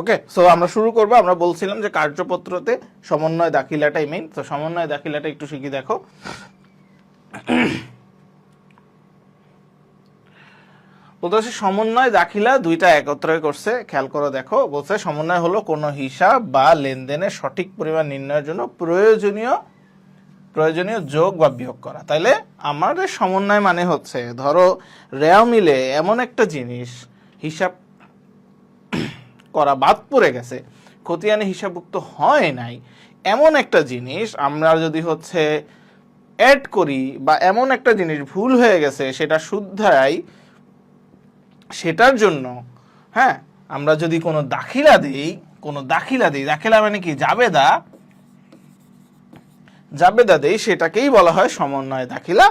Okay so আমরা শুরু করব। আমরা বলছিলাম যে কার্যপত্রতে সমন্বয় দাখিলাটাই মেইন তো সমন্বয় দাখিলাটা একটু শিখি দেখো। বলতে সমন্বয় দাখিলা দুইটা একত্রে করছে। খেয়াল করে দেখো, বলছে সমন্বয় হলো কোনো হিসাব বা লেনদেনের সঠিক পরিমাণ নির্ণয়ের জন্য প্রয়োজনীয় প্রয়োজনীয় যোগ বা বিয়োগ করা। তাইলে আমাদের সমন্বয় মানে হচ্ছে, ধরো রেও মিলে এমন একটা জিনিস, হিসাব করা বাদ পড়ে গেছে, খতিয়ানে হিসাবভুক্ত হয় নাই, এমন একটা জিনিস আমরা যদি হচ্ছে অ্যাড করি বা এমন একটা জিনিস ভুল হয়ে গেছে সেটা শুদ্ধাই সেটার জন্য হ্যাঁ আমরা যদি কোনো দাখিলা দিই, কোনো দাখিলা দিই, দাখিলা মানে কি? জাবেদা জাবেদা দেই, সেটাকেই বলা হয় সমন্বয় দাখিলা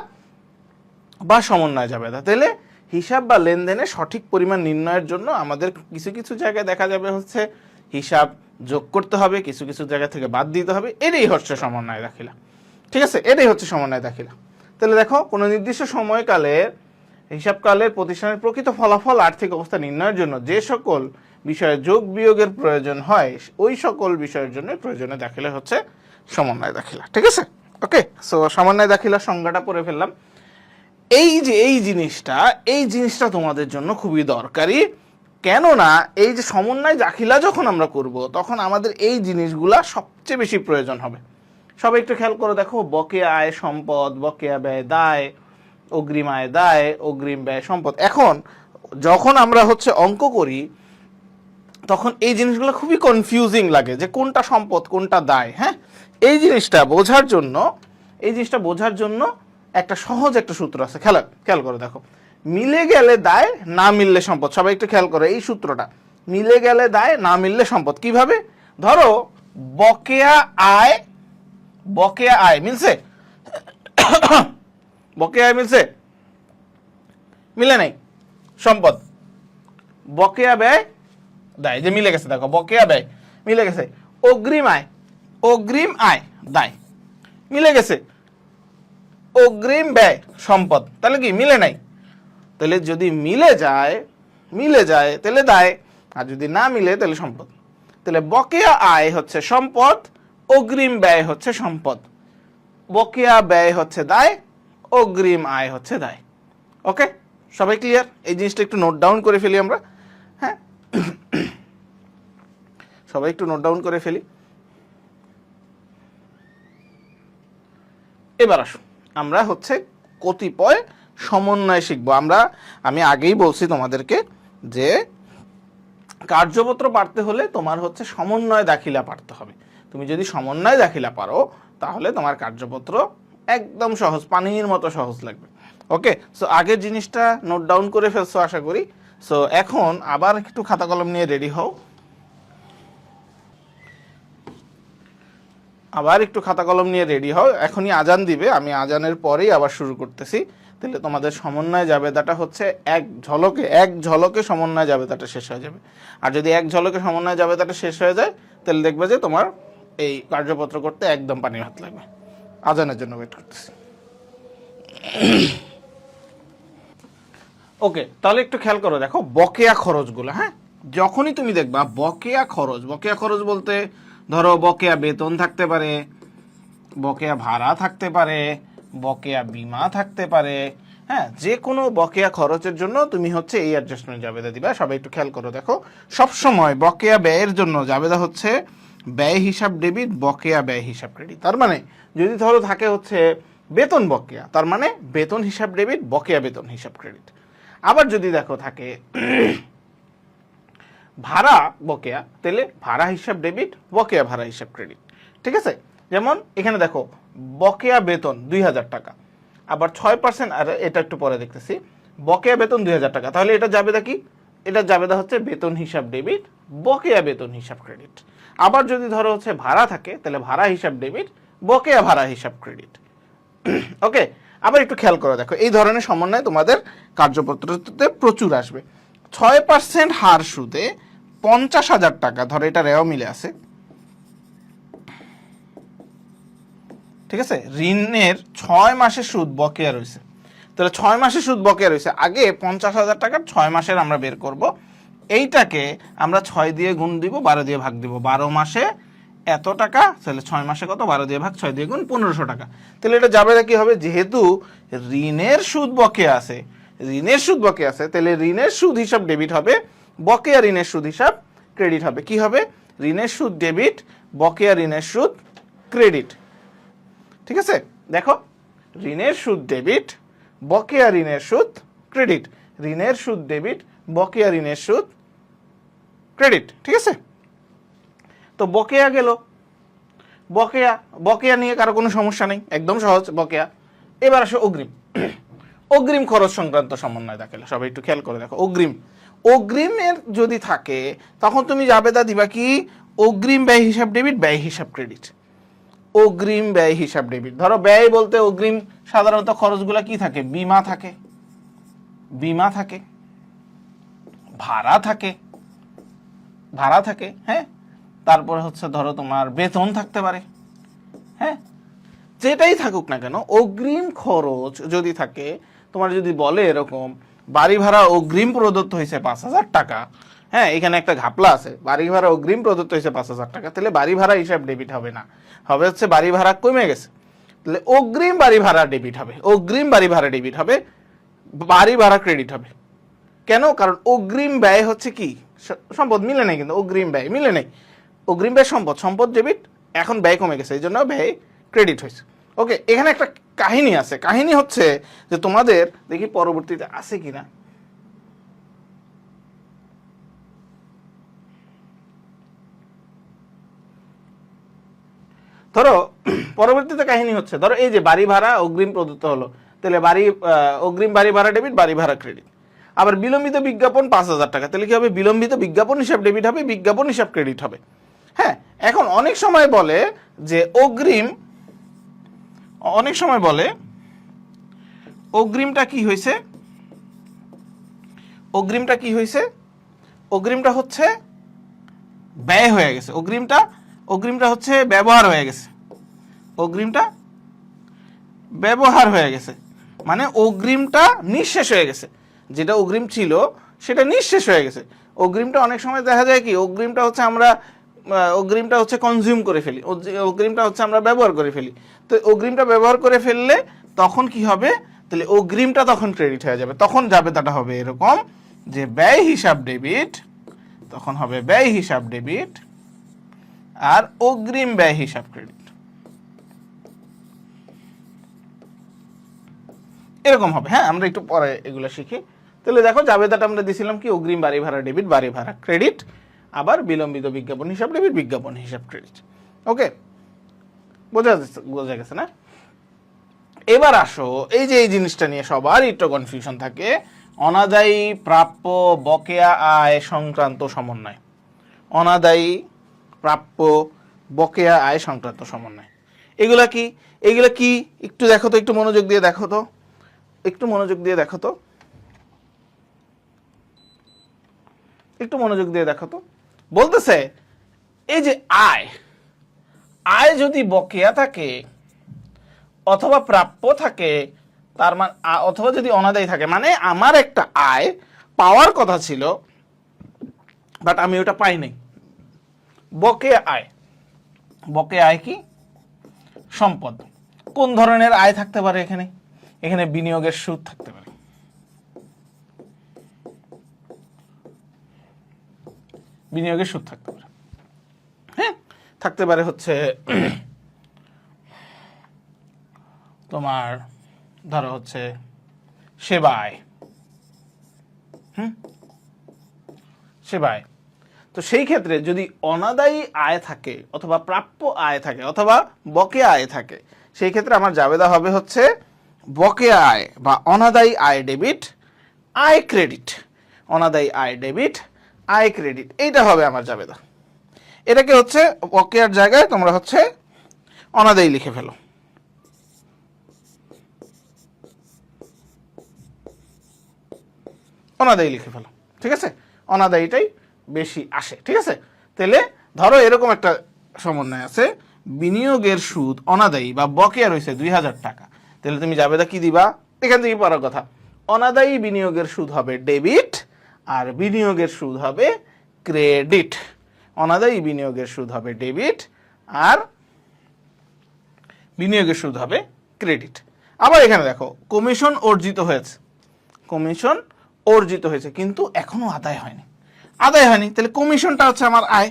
বা সমন্বয় জাবেদা। তাহলে হিসাব বা লেনদেনের সঠিক পরিমাণ নির্ণয়ের জন্য আমাদের কিছু কিছু জায়গায় দেখা যাবে হচ্ছে হিসাব যোগ করতে হবে, কিছু কিছু জায়গা থেকে বাদ দিতে হবে। এটাই হচ্ছে সমন্বয় দাখিলা। ঠিক আছে? এটাই হচ্ছে সমন্বয় দাখিলা। তাহলে দেখো, কোনো নির্দিষ্ট সময়কালে, হিসাবকালের প্রতিষ্ঠানের প্রকৃত ফলাফল, আর্থিক অবস্থা নির্ণয়ের জন্য যে সকল বিষয়ে যোগ বিয়োগের প্রয়োজন হয়, ওই সকল বিষয়ের জন্য প্রয়োজনে দাখিলা হচ্ছে সমন্বয় দাখিলা। ঠিক আছে? ওকে সো সমন্বয় দাখিলার সংজ্ঞাটা পড়ে ফেললাম। এই যে, এই জিনিসটা এই জিনিসটা তোমাদের জন্য খুবই দরকারি। কেননা এই যে সমন্বয় দাখিলা যখন আমরা করব, তখন আমাদের এই জিনিসগুলা সবচেয়ে বেশি প্রয়োজন হবে। সবাই একটু খেয়াল করে দেখো, বকেয়া আয় সম্পদ, বকেয়া ব্যয় দায়, অগ্রিম আয় দায়, অগ্রিম ব্যয় সম্পদ। এখন যখন আমরা হচ্ছে অঙ্ক করি, তখন এই জিনিসগুলো খুবই কনফিউজিং লাগে যে কোনটা সম্পদ, কোনটা দায় হ্যাঁ? এই জিনিসটা বোঝার জন্য, এই জিনিসটা বোঝার জন্য একটা সহজ একটা সূত্র আছে, খেলা, খেয়াল করে দেখো। মিলে গেলে দায়, না মিললে সম্পদ। সবাই একটু খেয়াল করো এই সূত্রটা। মিলে গেলে দায়, না মিললে সম্পদ। কীভাবে? ধরো, বকেয়া আয় বকেয়া আয় মিলছে? বকেয়া আয় মিলছে? মিলে নাই। সম্পদ। বকেয়া ব্যয়, দায়। যে মিলে গেছে, দেখো, বকেয়া ব্যয়, মিলে গেছে। অগ্রিম আয় অগ্রিম আয়, দায়। মিলে গেছে। অগ্রিম ব্যয়, সম্পদ, তাহলে কি মিলে নাই? তাহলে যদি মিলে যায় মিলে যায়, তাহলে দায়, আর যদি না মিলে, তাহলে সম্পদ। তাহলে বকেয়া আয় হচ্ছে সম্পদ, অগ্রিম ব্যয় হচ্ছে সম্পদ। বকেয়া ব্যয় হচ্ছে দায়, অগ্রিম আয় হচ্ছে দায়। ওকে? সবাই ক্লিয়ার এই জিনিসটা একটু নোট ডাউন করে ফেলি আমরা। হ্যাঁ? সবাই একটু নোট ডাউন করে ফেলি। এবার আসুন। আমরা হচ্ছে কতিপয় সমন্বয় শিখব। আমরা, আমি আগেই বলছি তোমাদেরকে যে কার্যপত্র পারতে হলে তোমার হচ্ছে সমন্বয় দাখিলা পারতে হবে। তুমি যদি সমন্বয় দাখিলা পারো, তাহলে তোমার কার্যপত্র একদম সহজ, পানির মতো সহজ লাগবে। ওকে সো আগের জিনিসটা নোট ডাউন করে ফেলছো আশা করি। সো এখন আবার একটু খাতা কলম নিয়ে রেডি হও। আবার একটু খাতা কলম নিয়ে রেডি হও, এখনই আজান দিবে, আমি আজানের পরেই আবার শুরু করতেছি। তাহলে তোমাদের সমন্বয় জাবেদাটা হচ্ছে এক ঝলকে এক ঝলকে সমন্বয় জাবেদাটা শেষ হয়ে যাবে। আর যদি এক ঝলকে সমন্বয় যাবে জাবেদাটা শেষ হয়ে যায়, তাহলে দেখবে যে তোমার এই কার্যপত্র করতে একদম পানির হাত লাগবে। আজানের জন্য ওয়েট করতেছি। ওকে তাহলে একটু খেয়াল করো, দেখো, বকেয়া খরচগুলো হ্যাঁ? যখনই তুমি দেখবা, বকেয়া খরচ বকেয়া খরচ বলতে ধরো বকেয়া বেতন থাকতে পারে, বকেয়া ভাড়া থাকতে পারে, বকেয়া বিমা থাকতে পারে হ্যাঁ যে কোনো বকেয়া খরচের জন্য তুমি হচ্ছে এই অ্যাডজাস্টমেন্ট জাবেদা দিবা। সবাই একটু খেয়াল করো দেখো। সবসময় বকেয়া ব্যয়ের জন্য জাবেদা হচ্ছে ব্যয় হিসাব ডেবিট, বকেয়া ব্যয় হিসাব ক্রেডিট তার মানে যদি ধরো থাকে হচ্ছে বেতন বকেয়া, তার মানে বেতন হিসাব ডেবিট, বকেয়া বেতন হিসাব ক্রেডিট আবার যদি দেখো থাকে ভাড়া বকেয়া, তাহলে ভাড়া হিসাব ডেবিট বকেয়া ভাড়া হিসাব ক্রেডিট ঠিক আছে? যেমন এখানে দেখো, বকেয়া বেতন দুই হাজার টাকা। আবার ছয় পার্সেন্ট আর এটা একটু পরে দেখতেছি, বকেয়া বেতন দুই হাজার টাকা। তাহলে এটা যাবে কি? এটা যাবে হচ্ছে বেতন হিসাব ডেবিট বকেয়া বেতন হিসাব ক্রেডিট আবার যদি ধরো হচ্ছে ভাড়া থাকে, তাহলে ভাড়া হিসাব ডেবিট বকেয়া ভাড়া হিসাব ক্রেডিট ওকে আবার একটু খেয়াল করে দেখো, এই ধরনের সমন্বয় তোমাদের কার্যপত্রতে প্রচুর আসবে। ছয় পার্সেন্ট হার সুদে পঞ্চাশ হাজার টাকা। ধরো এটা রেও মিলে আছে। ঠিক আছে? ঋণের ছয় মাসের সুদ বকেয়া রয়েছে। তাহলে ছয় মাসের সুদ বকেয়া রয়েছে। আগে পঞ্চাশ হাজার টাকার ছয় মাসের আমরা বের করব। এইটাকে আমরা ছয় দিয়ে গুণ দিব, বারো দিয়ে ভাগ দিব। বারো মাসে এত টাকা, তাহলে ছয় মাসে কত? বারো দিয়ে ভাগ ছয় দিয়ে গুণ পনেরোশো টাকা। তাহলে এটা যাবে কি হবে? যেহেতু ঋণের সুদ বকে আছে। ঋণের সুদ বকে আছে, তাহলে ঋণের সুদ হিসাব ডেবিট হবে বকেয়া ঋণের সুদ হিসাব ক্রেডিট হবে। কি হবে? ঋণের সুদ ডেবিট বকেয়া ঋণের সুদ ক্রেডিট ঠিক আছে? দেখো, ঋণের সুদ ডেবিট বকেয়া ঋণের সুদ ক্রেডিট ঋণের সুদ ডেবিট বকেয়া ঋণের সুদ ক্রেডিট ঠিক আছে? তো বকেয়া গেল। বকেয়া বকেয়া নিয়ে কারও কোনো সমস্যা নেই। একদম সহজ, বকেয়া। এবার আসে অগ্রিম। অগ্রিম খরচ সংক্রান্ত সমন্বয় দেখালে। সবাই একটু খেয়াল করে দেখো। অগ্রিম। অগ্রিমের যদি থাকে, তখন তুমি যাবে জাবেদা দিবা কি? অগ্রিম ব্যয় হিসাব ডেবিট ব্যয় হিসাব ক্রেডিট অগ্রিম ব্যয় হিসাব ডেবিট ধরো ব্যয় বলতে অগ্রিম সাধারণত খরচগুলো কি থাকে? বিমা থাকে। বিমা থাকে। ভাড়া থাকে। ভাড়া থাকে হ্যাঁ? তারপরে হচ্ছে ধরো তোমার বেতন থাকতে পারে হ্যাঁ? যেটাই থাকুক না কেন, অগ্রিম খরচ যদি থাকে, তোমার যদি বলে এরকম বাড়ি ভাড়া অগ্রিম প্রদত্ত হয়েছে পাঁচ হাজার টাকা। হ্যাঁ এখানে একটা ঘাপলা আছে। বাড়ি ভাড়া অগ্রিম প্রদত্ত হয়েছে পাঁচ হাজার টাকা। তাহলে বাড়ি ভাড়া হিসাব ডেবিট হবে না। হবে হচ্ছে বাড়ি ভাড়া কমে গেছে। তাহলে অগ্রিম বাড়ি ভাড়া ডেবিট হবে। অগ্রিম বাড়ি ভাড়া ডেবিট হবে। বাড়ি ভাড়া ক্রেডিট হবে। কেন? কারণ অগ্রিম ব্যয় হচ্ছে কি? সম্পদ মিলে নেই কিন্তু অগ্রিম ব্যয় মিলে নেই। অগ্রিম ব্যয় সম্পদ সম্পদ ডেবিট এখন ব্যয় কমে গেছে। এই জন্য ব্যয় ক্রেডিট হয়েছে। ওকে এখানে একটা কাহিনী আছে। কাহিনী হচ্ছে যে তোমাদের দেখি পরবর্তীতে আছে কিনা। ধরো, পরবর্তীতে কাহিনী হচ্ছে, ধরো এই যে বাড়ি ভাড়া অগ্রিম প্রদত্ত হলো, তাহলে বাড়ি অগ্রিম বাড়ি ভাড়া ডেবিট বাড়ি ভাড়া ক্রেডিট আবার বিলম্বিত বিজ্ঞাপন পাঁচ হাজার টাকা, তাহলে কি হবে? বিলম্বিত বিজ্ঞাপন হিসাব ডেবিট হবে, বিজ্ঞাপন হিসাব ক্রেডিট হবে। হ্যাঁ এখন অনেক সময় বলে যে অগ্রিম অনেক সময় বলে, অগ্রিমটা কি হয়েছে? অগ্রিমটা কি হয়েছে? অগ্রিমটা হচ্ছে ব্যয় হয়ে গেছে। অগ্রিমটা অগ্রিমটা হচ্ছে ব্যবহার হয়ে গেছে। অগ্রিমটা ব্যবহার হয়ে গেছে। মানে অগ্রিমটা নিঃশেষ হয়ে গেছে। যেটা অগ্রিম ছিল, সেটা নিঃশেষ হয়ে গেছে। অগ্রিমটা অনেক সময় দেখা যায় কি, অগ্রিমটা হচ্ছে আমরা অগ্রিমটা হচ্ছে কনজিউম করে ফেলি। অগ্রি- অগ্রিমটা হচ্ছে আমরা ব্যবহার করে ফেলি। তো অগ্রিমটা ব্যবহার করে ফেললে তখন কি হবে? তাহলে অগ্রিমটা তখন ক্রেডিট হয়ে যাবে। তখন যাবে তাটা হবে এরকম যে ব্যয় হিসাব ডেবিট তখন হবে ব্যয় হিসাব ডেবিট আর অগ্রিম ব্যয় হিসাব ক্রেডিট এরকম হবে। হ্যাঁ আমরা একটু পরে এগুলো শিখি। তাহলে দেখো, জাবেদাটা আমরা দিছিলাম কি? অগ্রিম বাড়ি ভাড়া ডেবিট বাড়ি ভাড়া ক্রেডিট আবার বিলম্বিত বিজ্ঞাপন হিসাব ডেবিট বিজ্ঞাপন হিসাব ক্রেডিট ওকে বোঝা বোঝা গেছে না? এবার আসো, এই যে এই জিনিসটা নিয়ে সবার একটু কনফিউশন থাকে, অনাদায়ী প্রাপ্য বকেয়া আয় সংক্রান্ত সমন্বয়। অনাদায়ী প্রাপ্য বকেয়া আয় সংক্রান্ত সমন্বয়। এগুলা কি? এগুলা কি? একটু দেখো তো, একটু মনোযোগ দিয়ে দেখো তো। একটু মনোযোগ দিয়ে দেখো তো। একটু মনোযোগ দিয়ে দেখো তো। বলতেছে, এই যে আয় আয় যদি বকেয়া থাকে অথবা প্রাপ্য থাকে, তার মানে অথবা যদি অনাদায়ী থাকে মানে আমার একটা আয় পাওয়ার কথা ছিল বাট আমি ওটা পাই নাই। বকেয়া আয়। বকেয়া আয় কি? সম্পদ। কোন ধরনের আয় থাকতে পারে এখানে? এখানে বিনিয়োগের সুদ থাকতে পারে। বিনিয়োগের সুদ থাকতে পারে। হ্যাঁ থাকতে পারে হচ্ছে তোমার, ধরো হচ্ছে সেবায়। হুম? সেবায়। তো সেই ক্ষেত্রে যদি অনাদায়ী আয় থাকে অথবা প্রাপ্য আয় থাকে অথবা বকেয়া আয় থাকে, সেই ক্ষেত্রে আমার জাবেদা হবে হচ্ছে বকেয়া আয় বা অনাদায়ী আয় ডেবিট, আয় ক্রেডিট। অনাদায়ী আয় ডেবিট আয় ক্রেডিট এইটা হবে আমার জাবেদা। এটাকে হচ্ছে বকেয়ার জায়গায় তোমরা হচ্ছে অনাদায়ী লিখে ফেলো। অনাদায়ী লিখে ফেলো, ঠিক আছে? অনাদায়ীটাই বেশি আসে, ঠিক আছে? তাহলে ধরো এরকম একটা সমন্বয় আছে, বিনিয়োগের সুদ অনাদায়ী বা বকেয়া রয়েছে দুই হাজার টাকা। তাহলে তুমি যাবে কি দিবা? এখান থেকে পড়ার কথা। অনাদায়ী বিনিয়োগের সুদ হবে ডেবিট আর বিনিয়োগের সুদ হবে ক্রেডিট। অনাদায়ী বিনিয়োগের সুদ হবে ডেবিট আর বিনিয়োগের সুদ হবে ক্রেডিট। আবার এখানে দেখো, কমিশন অর্জিত হয়েছে। কমিশন অর্জিত হয়েছে, কিন্তু এখনও আদায় হয়নি। আদায় হয়নি, তাহলে কমিশনটা হচ্ছে আমার আয়।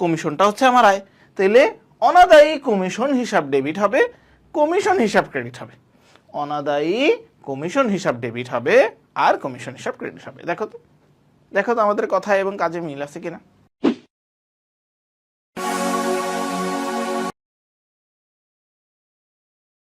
কমিশনটা হচ্ছে আমার আয়। তাহলে অনাদায়ী কমিশন হিসাব ডেবিট হবে, কমিশন হিসাব ক্রেডিট হবে। অনাদায়ী কমিশন হিসাব ডেবিট হবে আর কমিশন হিসাব ক্রেডিট হবে। দেখো তো। দেখো তো আমাদের কথা এবং কাজে মিল আছে কিনা?